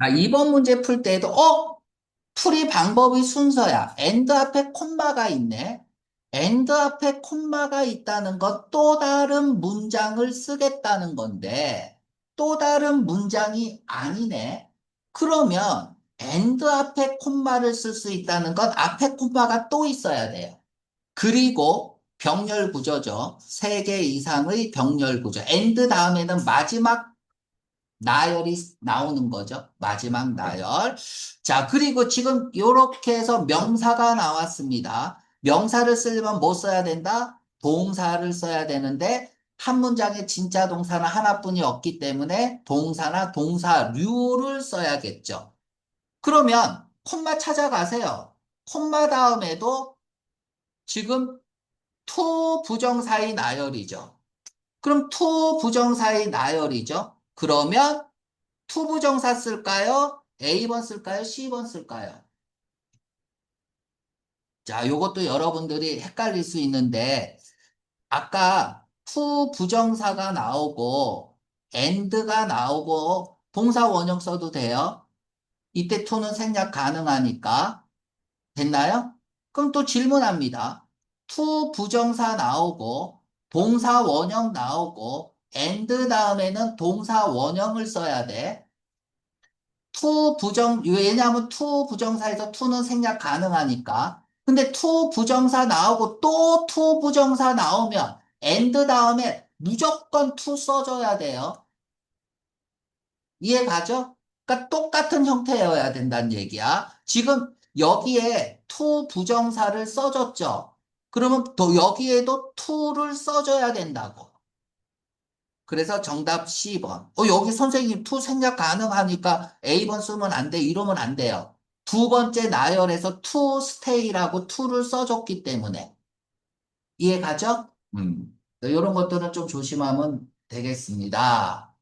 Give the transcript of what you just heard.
자, 이번 문제 풀 때도, 어? 풀이 방법이 순서야. and 앞에 콤마가 있네. and 앞에 콤마가 있다는 건또 다른 문장을 쓰겠다는 건데, 또 다른 문장이 아니네. 그러면 and 앞에 콤마를 쓸 수 있다는 건 앞에 콤마가 또 있어야 돼요. 그리고 병렬 구조죠. 세개 이상의 병렬 구조. and 다음에는 마지막 나열이 나오는 거죠. 마지막 나열. 자, 그리고 지금 이렇게 해서 명사가 나왔습니다. 명사를 쓰려면 뭐 써야 된다? 동사를 써야 되는데 한 문장에 진짜 동사는 하나뿐이 없기 때문에 동사나 동사류를 써야겠죠. 그러면 콤마 찾아가세요. 콤마 다음에도 지금 to 부정사의 나열이죠. 그럼 to 부정사의 나열이죠. 그러면 to 부정사 쓸까요? A번 쓸까요? C번 쓸까요? 자, 요것도 여러분들이 헷갈릴 수 있는데 아까 to 부정사가 나오고 and가 나오고 동사 원형 써도 돼요. 이때 to는 생략 가능하니까 됐나요? 그럼 또 질문합니다. to 부정사 나오고 동사 원형 나오고 and 다음에는 동사 원형을 써야 돼. to 부정 왜냐하면 to 부정사에서 to는 생략 가능하니까. 근데 to 부정사 나오고 또 to 부정사 나오면 and 다음에 무조건 to 써줘야 돼요. 이해 가죠? 그러니까 똑같은 형태여야 된다는 얘기야. 지금 여기에 to 부정사를 써줬죠. 그러면 또 여기에도 to를 써줘야 된다고. 그래서 정답 C번. 어, 여기 선생님 to 생략 가능하니까 A번 쓰면 안 돼. 이러면 안 돼요. 두 번째 나열에서 to stay라고 to를 써줬기 때문에. 이해 가죠? 음. 이런 것들은 좀 조심하면 되겠습니다.